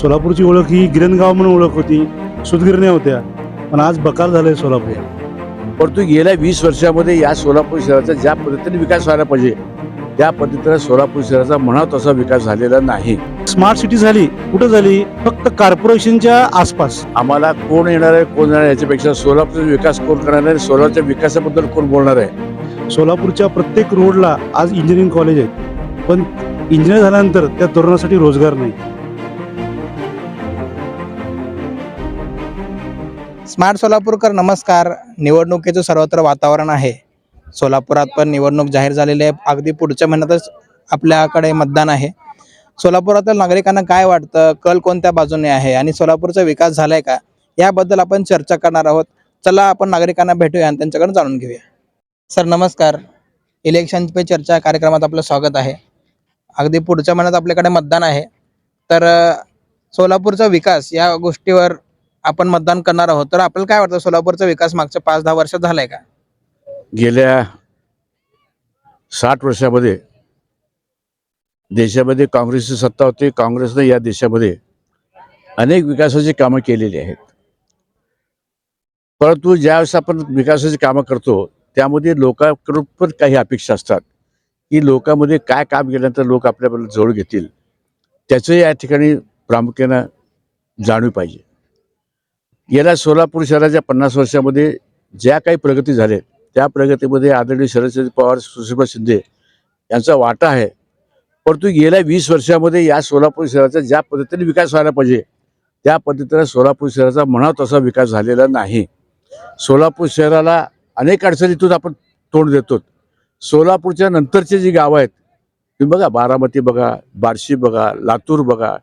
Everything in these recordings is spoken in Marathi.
सोलापूरची ओळख ही गिरणगाव म्हणून ओळख होती. सुदगिरण्या होत्या. पण आज बकार झालंय सोलापूर. परंतु गेल्या वीस वर्षामध्ये या सोलापूर शहराचा ज्या पद्धतीने विकास व्हायला पाहिजे त्या पद्धतीने सोलापूर शहराचा म्हणा तसा विकास झालेला नाही. स्मार्ट सिटी झाली कुठं झाली? फक्त कॉर्पोरेशनच्या आसपास. आम्हाला कोण येणार आहे कोण येणार याच्यापेक्षा सोलापूरचा विकास कोण करणार आहे सोलापूरच्या विकासाबद्दल कोण बोलणार आहे? सोलापूरच्या प्रत्येक रोडला आज इंजिनिअरिंग कॉलेज आहेत. पण इंजिनियर झाल्यानंतर त्या तरुणासाठी रोजगार नाही. स्मार्ट सोलापूरकर नमस्कार. निवडणुकीचं सर्वत्र वातावरण आहे. सोलापुरात पण निवडणूक जाहीर झालेली आहे. अगदी पुढच्या महिन्यातच आपल्याकडे मतदान आहे. सोलापुरातील नागरिकांना काय वाटतं? कल कोणत्या बाजूने आहे? आणि सोलापूरचा विकास झालाय का? याबद्दल आपण चर्चा करणार आहोत. चला आपण नागरिकांना भेटूया आणि त्यांच्याकडून जाणून घेऊया. सर नमस्कार. इलेक्शन पे चर्चा कार्यक्रमात आपलं स्वागत आहे. अगदी पुढच्या महिन्यात आपल्याकडे मतदान आहे. तर सोलापूरचा विकास या गोष्टीवर आपण मतदान करणार आहोत तर आपल्याला काय वाटतं? सोलापूरचा विकास मागच्या पाच दहा वर्षात झालाय का? गेल्या साठ वर्षामध्ये देशामध्ये काँग्रेसची सत्ता होती. काँग्रेसने या देशामध्ये अनेक विकासाची कामं केलेली आहेत. परंतु ज्यावेळेस आपण विकासाची कामं करतो त्यामध्ये लोकांकडून पण काही अपेक्षा असतात की लोकांमध्ये काय काम केल्यानंतर लोक आपल्याबरोबर जवळ घेतील. त्याचं या ठिकाणी प्रामुख्यानं जाणीव पाहिजे. गेल्या सोलापूर शहराच्या पन्नास वर्षामध्ये ज्या काही प्रगती झाल्या त्या प्रगतीमध्ये आदरणीय शरदचंद्र पवार सुषमा शिंदे यांचा वाटा आहे. परंतु गेल्या वीस वर्षामध्ये या सोलापूर शहराचा ज्या पद्धतीने विकास व्हायला पाहिजे त्या पद्धतीने सोलापूर शहराचा म्हणा तसा विकास झालेला नाही. सोलापूर शहराला अनेक अडचणीतून आपण तोंड देतो. सोलापूरच्या नंतरचे जी गावं आहेत तुम्ही बघा बारामती बघा बार्शी बघा लातूर बघा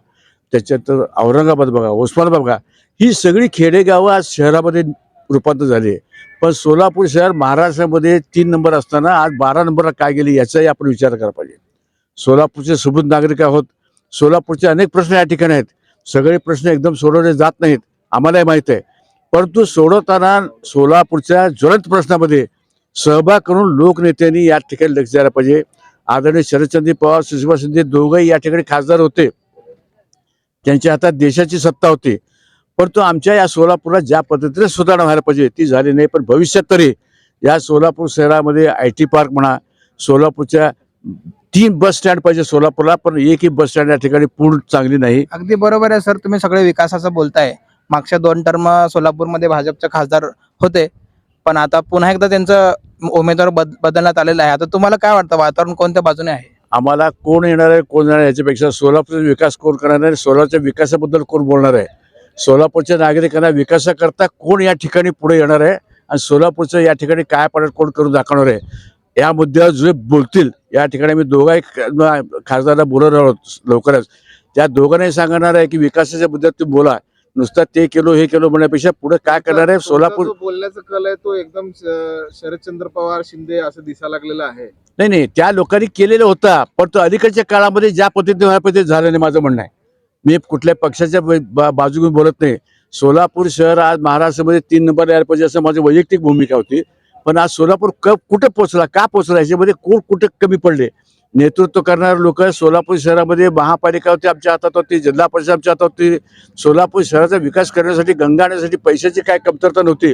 त्याच्यानंतर औरंगाबाद बघा उस्मानाबाद बघा ही सगळी खेडेगावं आज शहरामध्ये रूपांतर झाली आहे. पण सोलापूर शहर महाराष्ट्रामध्ये तीन नंबर असताना आज बारा नंबरला काय गेले याचाही आपण विचार करायला पाहिजे. सोलापूरचे सुबुध नागरिक आहोत. सोलापूरचे अनेक प्रश्न या ठिकाणी आहेत. सगळे प्रश्न एकदम सोडवले जात नाहीत. आम्हालाही माहीत आहे. परंतु सोडवताना सोलापूरच्या ज्वलंत प्रश्नामध्ये सहभाग करून लोकनेत्यांनी या ठिकाणी लक्ष द्यायला पाहिजे. आदरणीय शरदचंद्र पवार सुषमा शिंदे दोघंही या ठिकाणी खासदार होते. त्यांच्या हातात देशाची सत्ता होती. परंतु आमच्या या सोलापूरला ज्या पद्धतीने सुधारणा व्हायला पाहिजे ती झाली नाही. पण भविष्यात तरी या सोलापूर शहरामध्ये आय टी पार्क म्हणा सोलापूरच्या तीन बस स्टँड पाहिजे सोलापूरला पण एकही बस स्टँड या ठिकाणी पूर्ण चांगली नाही. अगदी बरोबर आहे सर. तुम्ही सगळे विकासाचं बोलताय. मागच्या दोन टर्म सोलापूरमध्ये भाजपचे खासदार होते. पण आता पुन्हा एकदा त्यांचं उमेदवार बद बदलण्यात आलेलं आहे. आता तुम्हाला काय वाटतं वातावरण कोणत्या बाजूने आहे? आम्हाला कोण येणार आहे कोण येणार याच्यापेक्षा सोलापूरचा विकास कोण करणार आहे सोलापूरच्या विकासाबद्दल कोण बोलणार आहे? सोलापूरच्या नागरिकांना विकासाकरता कोण या ठिकाणी पुढे येणार आहे? आणि सोलापूरचं या ठिकाणी काय पडत कोण करून दाखवणार आहे? या मुद्द्यावर जे बोलतील या ठिकाणी मी दोघाही ख- खासदारांना बोलवणार आहोत लवकरच. त्या दोघांनाही सांगणार आहे की विकासाच्या मुद्द्यात तुम्ही बोला. नुसतं ते केलो हे केलो म्हणण्यापेक्षा पुढे काय करणार आहे? सोलापूर बोलण्याचा कल आहे तो एकदम शरदचंद्र पवार शिंदे असं दिसायला लागलेलं आहे. नाही नाही त्या लोकांनी केलेलं होता पण तो अलीकडच्या काळामध्ये ज्या पद्धतीने व्हायला पाहिजे ते झालं नाही माझं म्हणणं आहे. मी कुठल्या पक्षाच्या बा- बाजू घेऊन बोलत नाही. सोलापूर शहर आज महाराष्ट्रामध्ये तीन नंबर यायला पाहिजे असं माझी वैयक्तिक भूमिका होती. पण आज सोलापूर क कुठे पोहोचला का पोहोचला याच्यामध्ये कोण कुठे कमी पडले? नेतृत्व करणारे लोक सोलापूर शहरामध्ये महापालिका होती आमच्या हातात होती जिल्हा परिषद आमच्या हातात होती. सोलापूर शहराचा विकास करण्यासाठी गंगा आणण्यासाठी पैशाची काय कमतरता नव्हती.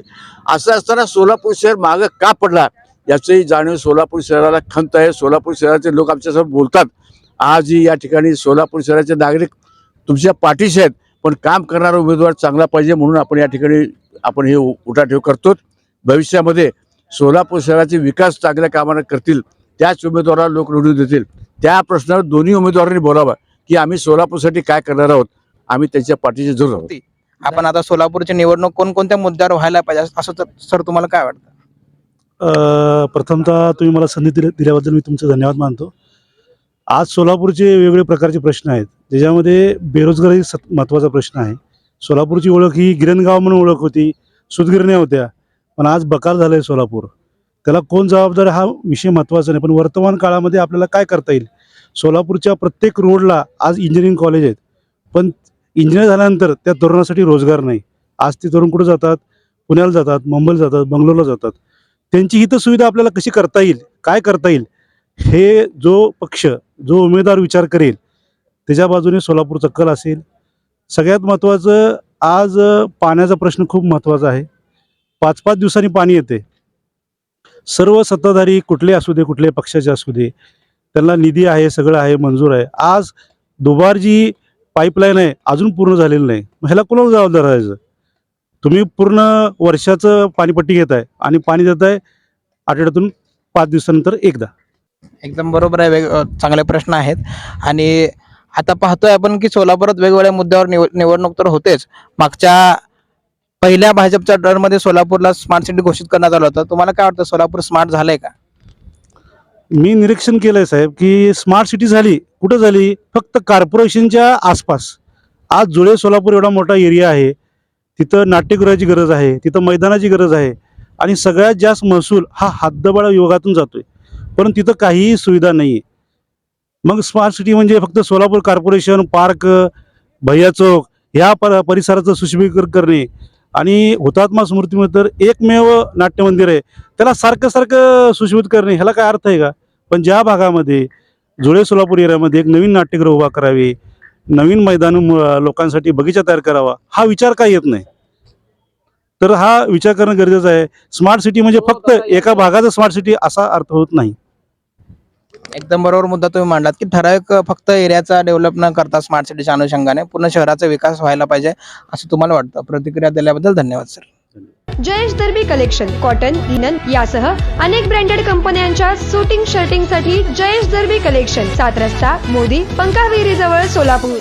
असं असताना सोलापूर शहर मागं का पडला? याचंही जाणीव सोलापूर शहराला खंत आहे. सोलापूर शहराचे लोक आमच्यासोबत बोलतात. आजही या ठिकाणी सोलापूर शहराचे नागरिक तुमच्या पाठीशी आहेत पण काम करणारा उमेदवार चांगला पाहिजे म्हणून आपण या ठिकाणी आपण हे उ- उठाठेव करतो भविष्यामध्ये सोलापूर शहराचे विकास चांगल्या कामानं करतील त्याच उमेदवाराला लोक निवडून देतील. त्या प्रश्नावर दोन्ही उमेदवारांनी बोलावं की आम्ही सोलापूरसाठी काय करणार आहोत आम्ही त्यांच्या पाठीशी जरूर आहोत. आपण आता सोलापूरची निवडणूक कोणकोणत्या मुद्द्यावर व्हायला पाहिजे असं तर सर तुम्हाला काय वाटतं? अ, प्रथमतः तुम्ही मला संधी दिल्या दिल्याबद्दल मी तुमचे धन्यवाद मानतो. आज सोलापूरचे वेगवेगळे प्रकारचे प्रश्न आहेत. ज्याच्यामध्ये बेरोजगारी सत महत्त्वाचा प्रश्न आहे. सोलापूरची ओळख ही गिरणगाव म्हणून ओळख होती सुदगिरण्या होत्या. पण आज बकार झालं आहे सोलापूर. त्याला कोण जबाबदार हा विषय महत्त्वाचा नाही पण वर्तमान काळामध्ये आपल्याला काय करता येईल? सोलापूरच्या प्रत्येक रोडला आज इंजिनिअरिंग कॉलेज आहेत. पण इंजिनियर झाल्यानंतर त्या तरुणासाठी रोजगार नाही. आज ते तरुण कुठं जातात? पुण्याला जातात मुंबईला जातात बंगलोरला जातात. त्यांची हितसुविधा आपल्याला कशी करता येईल? काय करता येईल? हे जो पक्ष जो उमेदवार विचार करेल त्याच्या बाजूने सोलापूरचा कल असेल. सगळ्यात महत्त्वाचं आज पाण्याचा प्रश्न खूप महत्त्वाचा आहे. पाच पाच दिवसांनी पाणी येते सर्व सत्ताधारी कुठले असू दे कुठले पक्षाचे असू दे त्यांना निधी आहे सगळं आहे मंजूर आहे. आज दुबार जी पाईपलाईन आहे अजून पूर्ण झालेली नाही. मग ह्याला कोणाला जबाबदार राहायचं? तुम्ही पूर्ण वर्षाचं पाणीपट्टी घेत आहे आणि पाणी देत आहे आठवड्यातून पाच दिवसानंतर एकदा. एकदम बरोबर आहे वेग चांगले प्रश्न आहेत. आणि आता पाहतोय आपण की सोलापुरात वेगवेगळ्या मुद्द्यावर निव निवडणूक तर होतेच. मागच्या पहिल्या भाजपच्या टर्ममध्ये सोलापूरला स्मार्ट सिटी घोषित करण्यात आलं होतं. तुम्हाला काय वाटतं सोलापूर स्मार्ट झालंय का? मी निरीक्षण केलं आहे साहेब की स्मार्ट सिटी झाली कुठं झाली? फक्त कॉर्पोरेशनच्या आसपास. आज जुळे सोलापूर एवढा मोठा एरिया आहे. तिथं नाट्यगृहाची गरज आहे तिथं मैदानाची गरज आहे. आणि सगळ्यात जास्त महसूल हा हातदबाळ विभागातून जातोय. पण तिथं काहीही सुविधा नाही आहे मग स्मार्ट सिटी म्हणजे फक्त सोलापूर कॉर्पोरेशन पार्क भैया चौक ह्या पर परिसराचं सुशोभीकरण करणे. आणि हुतात्मा स्मृतीमध्ये तर एकमेव नाट्यमंदिर आहे. त्याला सारखं सारखं सुशोभित करणे ह्याला काय अर्थ आहे का? पण ज्या भागामध्ये जुळे सोलापूर एरियामध्ये एक नवीन नाट्यगृह उभा करावे नवीन मैदान लोकांसाठी बगीचा तयार करावा हा विचार का येत नाही? तर हा विचार करणं गरजेचं आहे. स्मार्ट सिटी म्हणजे फक्त एका भागाचं स्मार्ट सिटी असा अर्थ होत नाही. एकदम बरोबर मुद्दा तुम्ही मांडलात की ठराविक फक्त एरियाचा डेव्हलप न करता स्मार्ट सिटीच्या अनुषंगाने पूर्ण शहराचा विकास व्हायला पाहिजे असं तुम्हाला वाटतं? प्रतिक्रिया दिल्याबद्दल धन्यवाद sir Jayesh Darbi collection cotton linen यासह अनेक ब्रँडेड कंपन्यांच्या सुटिंग शर्टिंगसाठी जयेश दर्बी कलेक्शन सात रस्ता मोदी पंकाविहिरी जवळ सोलापूर.